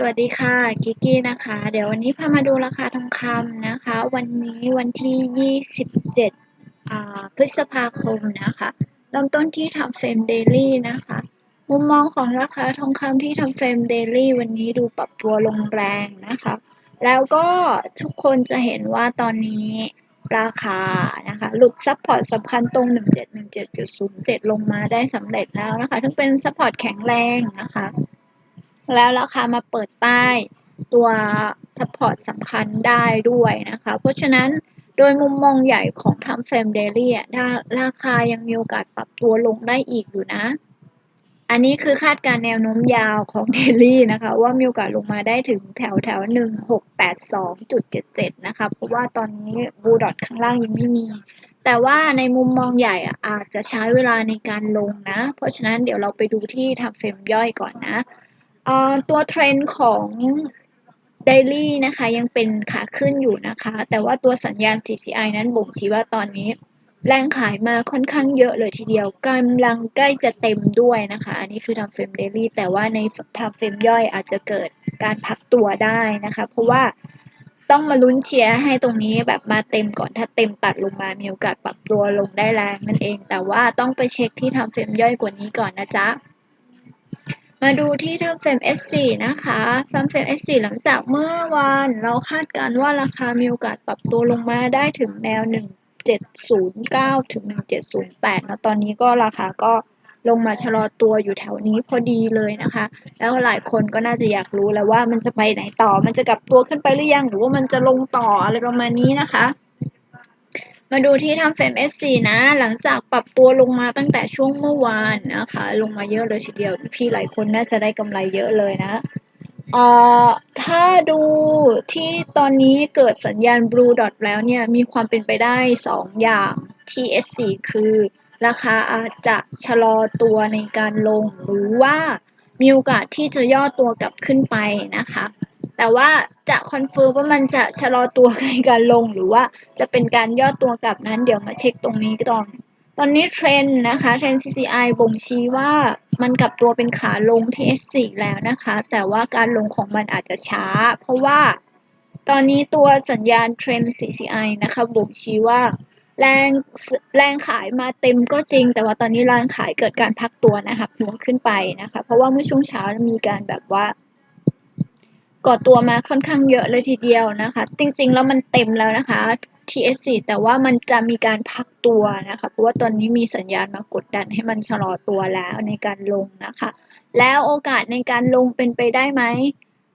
สวัสดีค่ะกิกกี้นะคะ เดี๋ยววันนี้พามาดูราคาทองคำนะคะ วันนี้วันที่ 27อ่าพฤษภาคมนะคะเริ่มต้นที่ทำเฟรมเดลี่นะคะ มุมมองของราคาทองคำที่ทำเฟรมเดลี่วันนี้ดูปรับตัวลงแรงนะคะ แล้วก็ทุกคนจะเห็นว่าตอนนี้ราคานะคะ หลุดซัพพอร์ตสำคัญตรง 1717.07 ลงมาได้สำเร็จแล้วนะคะ ทั้งเป็นซัพพอร์ตแข็งแรงนะคะ แล้วราคามาเปิดใต้ตัว support สำคัญได้ด้วยนะคะ เพราะฉะนั้นโดยมุมมองใหญ่ของทำเฟรมเดลี่อะราคายังมีโอกาสปรับตัวลงได้อีกอยู่นะ อันนี้คือคาดการแนวโน้มยาวของเดลี่นะคะ ว่ามีโอกาสลงมาได้ถึงแถวแถวหนึ่งหกแปดสองจุดเจ็ดเจ็ดนะคะ เพราะว่าตอนนี้บูดอทข้างล่างยังไม่มี แต่ว่าในมุมมองใหญ่อะอาจจะใช้เวลาในการลงนะ เพราะฉะนั้นเดี๋ยวเราไปดูที่ทำเฟรมย่อยก่อนนะ ตัวเทรนด์ของ Daily นะคะ ยังเป็นขาขึ้นอยู่นะคะ แต่ว่าตัวสัญญาณ CCI นั้นบ่งชี้ว่าตอนนี้ แรงขายมาค่อนข้างเยอะเลยทีเดียวกำลังใกล้จะเต็มด้วยนะคะ อันนี้คือทำเฟรมเดลี่แต่ว่าในทำเฟรมย่อยอาจจะเกิดการพักตัวได้นะคะ เพราะว่าต้องมาลุ้นเชียร์ให้ตรงนี้แบบมาเต็มก่อนถ้าเต็มตัดลงมามีโอกาสปรับตัวลงได้แรงนั่นเอง แต่ว่าต้องไปเช็คที่ทำเฟรมย่อยกว่านี้ก่อนนะจ๊ะ มาดูที่ทำเฟรม S4 นะคะทำเฟรม S4 หลังจากเมื่อวานเราคาดการว่าราคามีโอกาสปรับตัวลงมาได้ถึงแนว 1709 ถึง 1708นะตอนนี้ก็ราคาก็ลงมาชะลอตัวอยู่แถวนี้พอดีเลยนะคะ แล้วหลายคนก็น่าจะอยากรู้แล้วว่ามันจะไปไหนต่อ มันจะกลับตัวขึ้นไปหรือยัง หรือว่ามันจะลงต่ออะไรประมาณนี้นะคะ มาดูที่ทำเฟรม S4 นะ หลังจากปรับตัวลงมาตั้งแต่ช่วงเมื่อวานนะคะ ลงมาเยอะเลยทีเดียว พี่หลายคนน่าจะได้กำไรเยอะเลยนะเอ่อถ้าดูที่ตอนนี้เกิดสัญญาณ blue dot แล้วเนี่ย มีความเป็นไปได้ 2 อย่างที่ S4 คือ ราคาอาจจะชะลอตัวในการลง หรือว่ามีโอกาสที่จะย่อตัวกลับขึ้นไปนะคะ แต่ว่าจะคอนเฟิร์มว่ามันจะชะลอตัวในการลงหรือว่าจะเป็นการย่อตัวกลับนั้นเดี๋ยวมาเช็คตรงนี้ก่อน ตอนนี้เทรนนะคะเทรน CCI บ่งชี้ว่ามันกลับตัวเป็นขาลงที่ S4 แล้วนะคะ แต่ว่าการลงของมันอาจจะช้า เพราะว่าตอนนี้ตัวสัญญาณเทรน CCI นะคะบ่งชี้ว่าแรงแรงขายมาเต็มก็จริง แต่ว่าตอนนี้แรงขายเกิดการพักตัวนะคะหัวขึ้นไปนะคะ เพราะว่าเมื่อช่วงเช้ามีการแบบว่า ก่อตัวมาค่อนข้างเยอะเลยทีเดียวนะคะ จริงๆ แล้วมันเต็มแล้วนะคะ TS4 แต่ว่ามันจะมีการพักตัวนะคะ เพราะว่าตอนนี้มีสัญญาณมากดดันให้มันชะลอตัวแล้วในการลงนะคะ แล้วโอกาสในการลงเป็นไปได้ไหม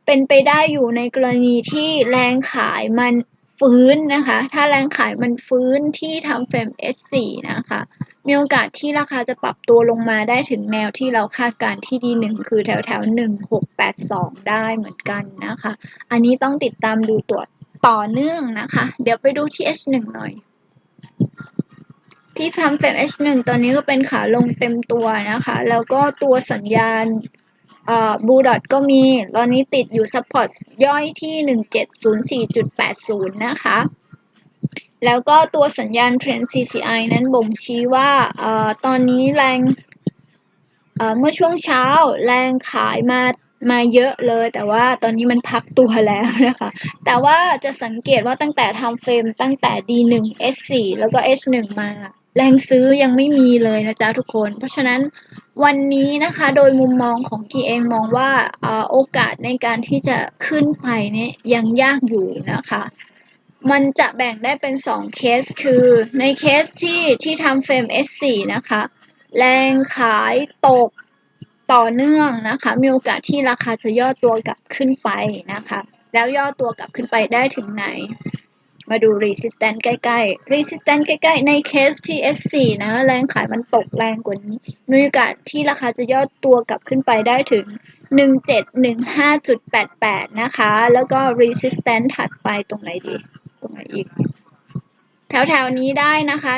เป็นไปได้อยู่ในกรณีที่แรงขายมันฟื้นนะคะ ถ้าแรงขายมันฟื้นที่ทำเฟรม S4 นะคะ มีโอกาสที่ราคาจะปรับตัวลงมาได้ถึงแนวที่เราคาดการที่ดีหนึ่งคือแถวแถวหนึ่งหกแปดสองได้เหมือนกันนะคะ อันนี้ต้องติดตามดูตัวต่อเนื่องนะคะ เดี๋ยวไปดูที่ H1 หน่อย ที่ทำเฟรม H1 ตอนนี้ก็เป็นขาลงเต็มตัวนะคะ แล้วก็ตัวสัญญาณบูดอทก็มี ตอนนี้ติดอยู่ซัพพอร์ตย่อยที่ 1704.80 นะคะ แล้วก็ตัวสัญญาณเทรน CCI นั้นบ่งชี้ว่าอตอนนี้แรงเมื่อช่วงเช้าแรงขายมามาเยอะเลย แต่ว่าตอนนี้มันพักตัวแล้วนะคะ แต่ว่าจะสังเกตว่าตั้งแต่ทำเฟรมตั้งแต่ D1 S4 แล้วก็ H1 มาแรงซื้อยังไม่มีเลยนะจ๊ะทุกคน เพราะฉะนั้นวันนี้นะคะโดยมุมมองของกีเองมองว่าโอกาสในการที่จะขึ้นไปเนี่ยยังยากอยู่นะคะ มันจะแบ่งได้เป็น 2 เคส คือในเคสที่ที่ทำเฟรม S4 นะคะ แรงขายตกต่อเนื่องนะคะ มีโอกาสที่ราคาจะย่อตัวกลับขึ้นไปนะคะ แล้วย่อตัวกลับขึ้นไปได้ถึงไหน มาดู resistance ใกล้ๆ resistance ใกล้ๆ ในเคสที่ S4 นะ แรงขายมันตกแรงกว่านี้ มีโอกาสที่ราคาจะย่อตัวกลับขึ้นไปได้ถึง 1715.88 นะคะ แล้วก็ resistance ถัดไปตรงไหนดี ตรงไหนอีก แถวๆนี้ได้นะคะ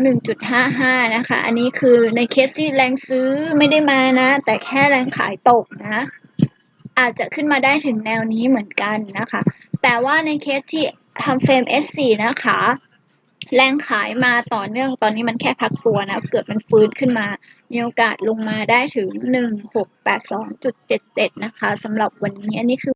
172.1.55นะคะ อันนี้คือในเคสที่แรงซื้อไม่ได้มานะ แต่แค่แรงขายตกนะ อาจจะขึ้นมาได้ถึงแนวนี้เหมือนกันนะคะ แต่ว่าในเคสที่ทำเฟรม S4 นะคะ แรงขายมาต่อเนื่องตอนนี้มันแค่พักตัวนะ เกิดมันฟื้นขึ้นมา มีโอกาสลงมาได้ถึงหนึ่งหกแปดสองจุดเจ็ดเจ็ดนะคะสำหรับวันนี้อันนี้คือ